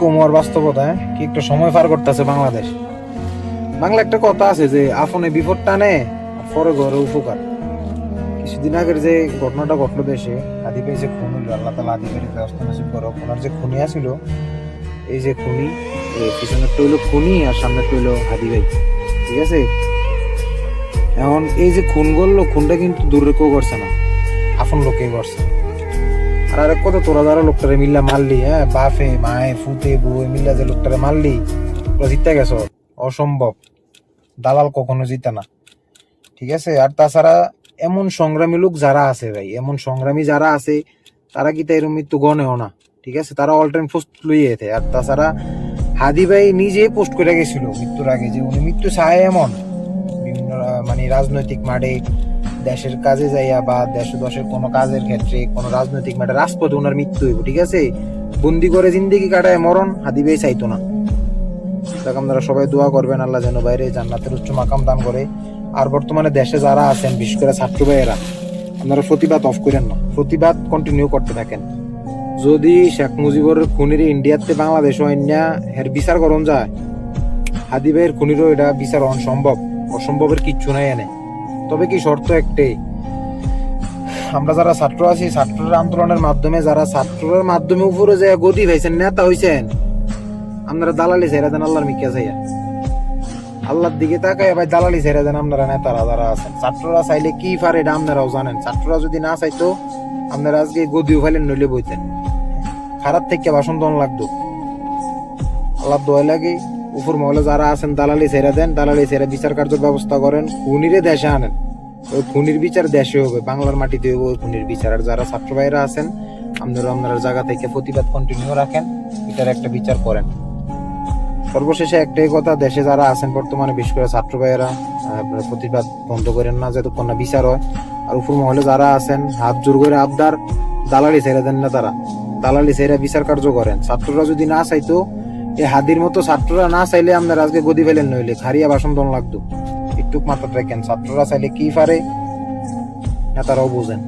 কোমর বাস্তবতা হ্যাঁ? কি একটু সময় পার করতেছে বাংলাদেশ। বাংলা একটা কথা আছে যে আফনে বিপদ টানে পরে ঘরে উপকার। কিছুদিন আগের যে ঘটনাটা ঘটলো দেশে আদি যে খুন হইল, আল্লাহ তালা আদি ভাইয়ের ব্যবস্থা নসিব করো। ওনার যে খুনি আছিল, এই যে খুনি পিছনের টইলো খুনি আর টইলো হাদি ভাই, ঠিক আছে? এখন এই যে খুন করল, খুনটা কিন্তু দূরে কেউ করছে না। আপন লোকেই করছে। আর কথা তোরা যারা লোকটারে মিল্লা মারলি হ্যাঁ? বাফে মায়ে, ফুতে বউ মিল্লা যে লোকটারে মারলি তোরা জিতে গেছ অসম্ভব। দালাল কখনো জিতে না। ঠিক আছে? আর তাছাড়া এমন সংগ্রামী লোক যারা আছে ভাই, এমন সংগ্রামী যারা আছে, তারা কি এরকম মৃত্যু গণেও না? ঠিক আছে? তারা অল টাইম পোস্ট লইয়ে আর তাছাড়া হাদি ভাই নিজে পোস্ট করে গেছিল মৃত্যুর আগে যে উনি মৃত্যু চায় এমন। মানে রাজনৈতিক মাঠে দেশের কাজে যাইয়া বা দেশ দশের কোনো কাজের ক্ষেত্রে কোনো রাজনৈতিক মাঠে রাজপথে ওনার মৃত্যু হইব, ঠিক আছে? বন্দি করে জিন্দিগি কাটায় মরণ, হাদি ভাই চাইতো না। দেখ আপনারা সবাই দোয়া করবেন, আল্লাহ যেন বাইরে জান্নাতের উচ্চ মাকাম দান করে। আর বর্তমানে দেশে যারা আছেন, বিশেষ করে ছাত্র ভাইয়েরা, আপনারা প্রতিবাদ অফ করেন না। প্রতিবাদ কন্টিনিউ করতে থাকেন। যদি শেখ মুজিবুর খুনির ইন্ডিয়াতে বাংলাদেশ অন্যা বিচার করন যায়। হাদি ভাইয়ের খুনিরও এটা বিচার অসম্ভব অসম্ভবের কিচ্ছু নাই এনে। তবে কি শর্ত একটাই আমরা যারা ছাত্র আছি ছাত্রদের আন্দোলনের মাধ্যমে, যারা ছাত্রের মাধ্যমে উপরে যে গদি হয়েছেন নেতা হয়েছেন আপনারা দালালি ছেড়ে দেন, আল্লাহর মিকিয়া চাইয়া। আল্লাহর দিকে তাকায় ভাই দালালি ছেড়ে দেন, আপনারা নেতারা যারা আছেন। ছাত্ররা চাইলে কি পারে এটা আপনারাও জানেন। ছাত্ররা যদি না চাইতো, আপনারা আজকে গদিও ফাইলেন নইলে বইতেন। খারাপ থেকে বাসন দন লাগতো। আল্লাহ দোয়া লাগে। উপর মহলে যারা আছেন, দালালি ছেড়ে দেন, দালালি ছেড়ে বিচার কার্যের ব্যবস্থা করেন, খুনিরে দেশে আনেন। ওই খুনির বিচার দেশে হবে, বাংলার মাটিতে হবে ওই খুনির বিচার। আর যারা ছাত্র ভাইরা আছেন, আপনারা আপনার জায়গা থেকে প্রতিবাদ কন্টিনিউ রাখেন, এটার একটা বিচার করেন। সর্বশেষে একটাই কথা, দেশে যারা আছেন, বর্তমানে বিশেষ করে ছাত্র ভাইয়েরা প্রতিবাদ বন্ধ করেন না যতক্ষণ না বিচার হয়। আর উপর মহলে যারা আছেন, হাত জোর করে আবদার, দালালি ছেড়ে দেন না তারা। দালালি ছেড়ে বিচার কার্য করেন। ছাত্ররা যদি না চাইতো এই হাদির মতো ছাত্ররা না চাইলে আপনার আজকে গদি ফেলেন নইলে, খারিয়া বাসন দন লাগতো। একটু মাথা রাখেন, ছাত্ররা চাইলে কি পারে নেতারাও বোঝেন।